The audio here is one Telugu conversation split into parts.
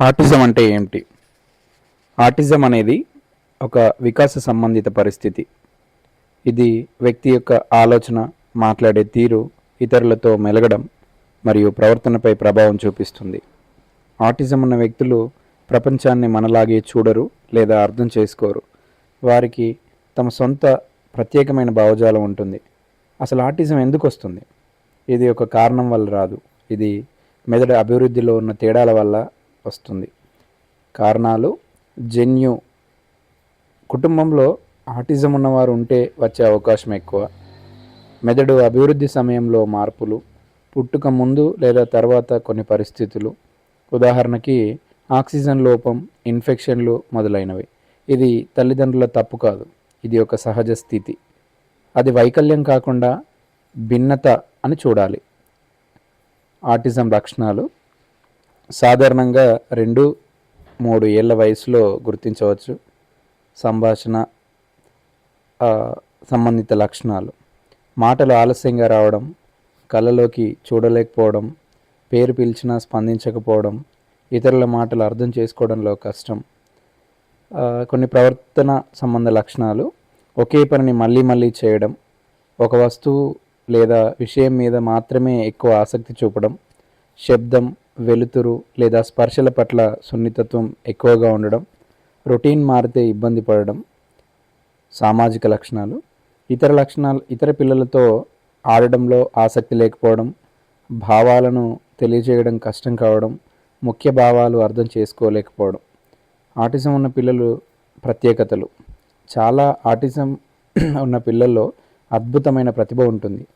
ఆటిజం అంటే ఏమిటి? ఆటిజం అనేది ఒక వికాస సంబంధిత పరిస్థితి. ఇది వ్యక్తి యొక్క ఆలోచన మాట్లాడే తీరు ఇతరులతో మెలగడం మరియు ప్రవర్తనపై ప్రభావం చూపిస్తుంది. ఆటిజం ఉన్న వ్యక్తులు ప్రపంచాన్ని మనలాగే చూడరు లేదా అర్థం చేసుకోరు. వారికి తమ సొంత ప్రత్యేకమైన భావజాలం ఉంటుంది. అసలు ఆటిజం ఎందుకు వస్తుంది? ఇది ఒక కారణం వల్ల రాదు. ఇది మెదడు అభివృద్ధిలో ఉన్న తేడాల వల్ల వస్తుంది. కారణాలు జన్యు. కుటుంబంలో ఆటిజం ఉన్నవారు ఉంటే వచ్చే అవకాశం ఎక్కువ. మెదడు అభివృద్ధి సమయంలో మార్పులు పుట్టుక ముందు లేదా తర్వాత కొన్ని పరిస్థితులు. ఉదాహరణకి ఆక్సిజన్ లోపం ఇన్ఫెక్షన్లు మొదలైనవి. ఇది తల్లిదండ్రుల తప్పు కాదు. ఇది ఒక సహజ స్థితి. అది వైకల్యం కాకుండా భిన్నత అని చూడాలి. ఆటిజం లక్షణాలు సాధారణంగా రెండు మూడు ఏళ్ళ వయసులో గుర్తించవచ్చు. సంభాషణ సంబంధిత లక్షణాలు. మాటలు ఆలస్యంగా రావడం కళ్ళలోకి చూడలేకపోవడం పేరు పిలిచినా స్పందించకపోవడం ఇతరుల మాటలు అర్థం చేసుకోవడంలో కష్టం. కొన్ని ప్రవర్తన సంబంధ లక్షణాలు. ఒకే పనిని మళ్ళీ మళ్ళీ చేయడం ఒక వస్తువు లేదా విషయం మీద మాత్రమే ఎక్కువ ఆసక్తి చూపడం శబ్దం వెలుతురు లేదా స్పర్శల పట్ల సున్నితత్వం ఎక్కువగా ఉండడం రొటీన్ మారితే ఇబ్బంది పడడం సామాజిక లక్షణాలు ఇతర లక్షణాలు ఇతర పిల్లలతో ఆడడంలో ఆసక్తి లేకపోవడం భావాలను తెలియజేయడం కష్టం కావడం ముఖ్య భావాలు అర్థం చేసుకోలేకపోవడం. ఆటిజం ఉన్న పిల్లలు ప్రత్యేకతలు. చాలా ఆటిజం ఉన్న పిల్లల్లో అద్భుతమైన ప్రతిభ ఉంటుంది.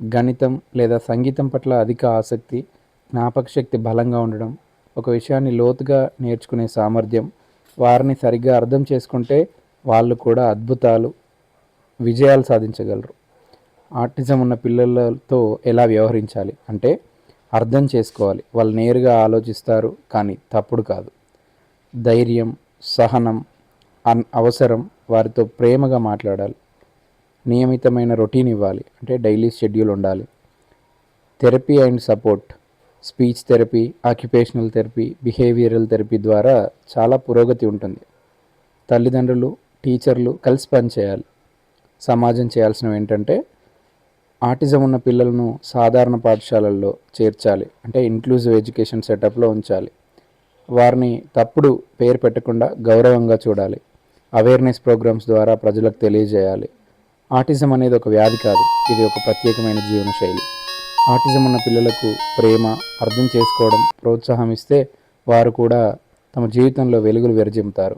గణితం లేదా సంగీతం పట్ల అధిక ఆసక్తి జ్ఞాపక శక్తి బలంగా ఉండడం ఒక విషయాన్ని లోతుగా నేర్చుకునే సామర్థ్యం వారిని సరిగ్గా అర్థం చేసుకుంటే వాళ్ళు కూడా అద్భుతాలు విజయాలు సాధించగలరు. ఆర్టిజం ఉన్న పిల్లలతో ఎలా వ్యవహరించాలి? అంటే అర్థం చేసుకోవాలి. వాళ్ళు నేరుగా ఆలోచిస్తారు కానీ తప్పుడు కాదు. ధైర్యం సహనం అన్ అవసరం వారితో ప్రేమగా మాట్లాడాలి. నియమితమైన రొటీన్ ఇవ్వాలి. అంటే డైలీ షెడ్యూల్ ఉండాలి. Therapy and support. Speech therapy occupational therapy behavioural therapy ద్వారా చాలా పురోగతి ఉంటుంది. తల్లిదండ్రులు టీచర్లు కలిసి పనిచేయాలి. సమాజం చేయాల్సినవి ఏంటంటే ఆటిజం ఉన్న పిల్లలను సాధారణ పాఠశాలల్లో చేర్చాలి. అంటే ఇంక్లూజివ్ ఎడ్యుకేషన్ సెటప్లో ఉంచాలి. వారిని తప్పుడు పేరు పెట్టకుండా గౌరవంగా చూడాలి. అవేర్నెస్ ప్రోగ్రామ్స్ ద్వారా ప్రజలకు తెలియజేయాలి. ఆటిజం అనేది ఒక వ్యాధి కాదు. ఇది ఒక ప్రత్యేకమైన జీవనశైలి ఆటిజం ఉన్న పిల్లలకు ప్రేమ అర్థం చేసుకోవడం ప్రోత్సాహం ఇస్తే వారు కూడా తమ జీవితంలో వెలుగులు విరజిమ్ముతారు.